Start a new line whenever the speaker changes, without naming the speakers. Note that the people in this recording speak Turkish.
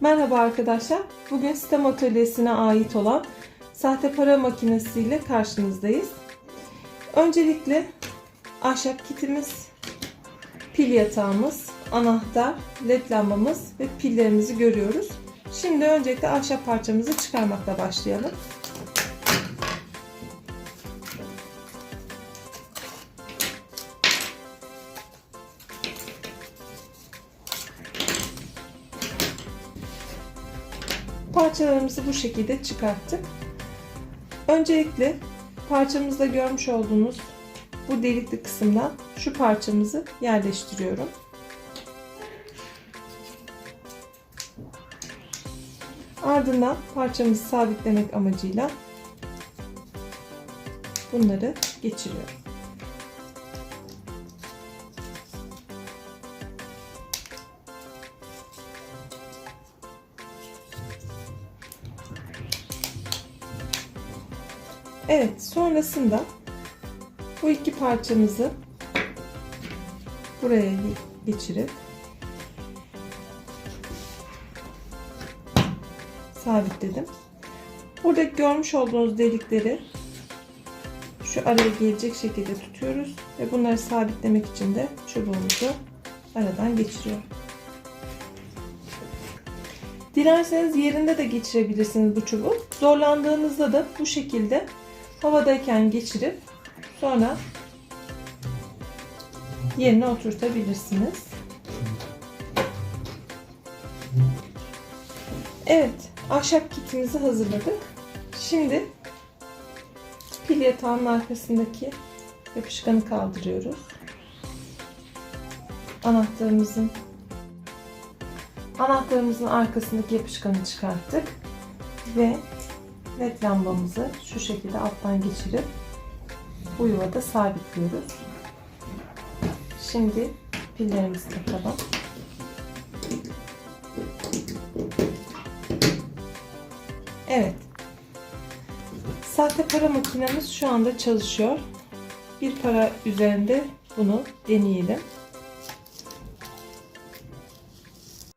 Merhaba arkadaşlar. Bugün sistem atölyesine ait olan sahte para makinesiyle karşınızdayız. Öncelikle ahşap kitimiz, pil yatağımız, anahtar, led lambamız ve pillerimizi görüyoruz. Şimdi öncelikle ahşap parçamızı çıkarmakla başlayalım. Parçalarımızı bu şekilde çıkarttık. Öncelikle parçamızda görmüş olduğunuz bu delikli kısımdan şu parçamızı yerleştiriyorum. Ardından parçamızı sabitlemek amacıyla bunları geçiriyorum. Evet, sonrasında bu iki parçamızı buraya geçirip sabitledim. Burada görmüş olduğunuz delikleri şu araya gelecek şekilde tutuyoruz ve bunları sabitlemek için de çubuğumuzu aradan geçiriyorum. Dilerseniz yerinde de geçirebilirsiniz bu çubuğu. Zorlandığınızda da bu şekilde havadayken geçirip sonra yerine oturtabilirsiniz. Evet, ahşap kitimizi hazırladık. Şimdi pil yatağının arkasındaki yapışkanı kaldırıyoruz. Anahtarımızın anahtarımızın arkasındaki yapışkanı çıkarttık ve led lambamızı şu şekilde alttan geçirip bu yuvada sabitliyoruz. Şimdi pillerimizi takalım. Evet. Sahte para makinemiz şu anda çalışıyor. Bir para üzerinde bunu deneyelim.